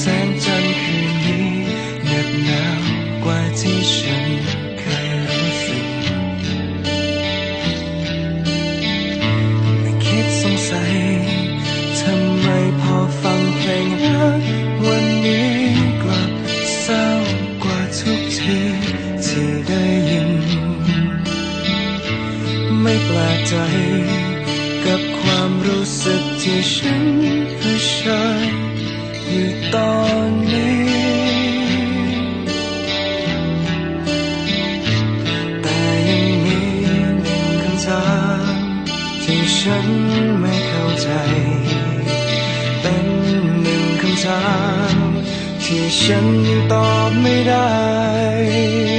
แสงจันทร์คืนนี้เหน็บหนาวกว่าที่ฉันเคยรู้สึกไม่คิดสงสัยทำไมพอฟังเพลงรักวันนี้กลับเศร้ากว่าทุกทีที่ได้ยิน ไม่แปลกใจกับความรู้สึกที่ฉันเผชิญ อยู่ตอนนี้ แต่ยังมีหนึ่งคำถามที่ฉันไม่เข้าใจ เป็นหนึ่งคำถามที่ฉันยังตอบไม่ได้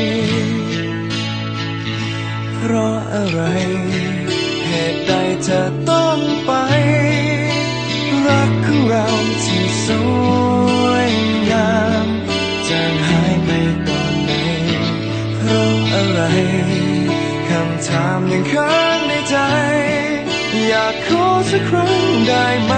อะไร คำถามยังค้างในใจ อยากขอสักครั้งได้ไหม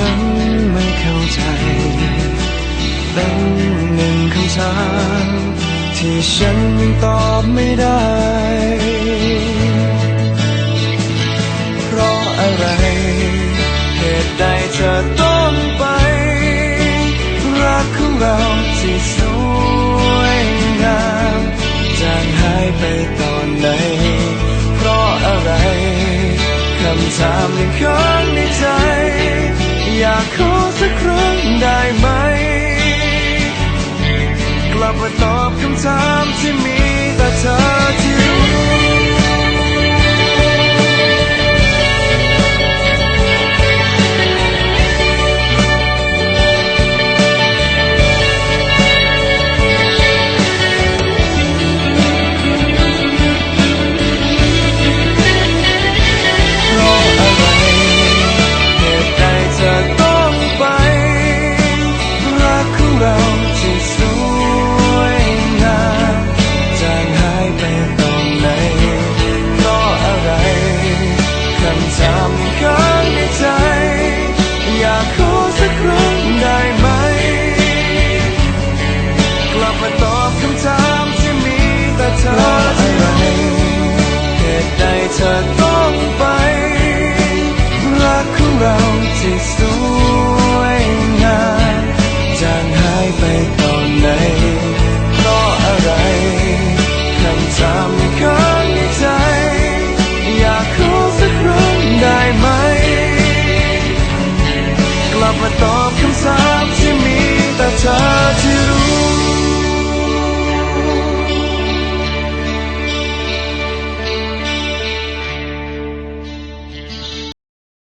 ฉันไม่เข้าใจ เป็นหนึ่งคำถามที่ฉันยังตอบไม่ได้ เพราะอะไร เหตุใดเธอต้องไป รักของเราที่สวยงามจางหายไปตอนไหน เพราะอะไรคำถามยังค้า ว่าตอบคำถามที่มี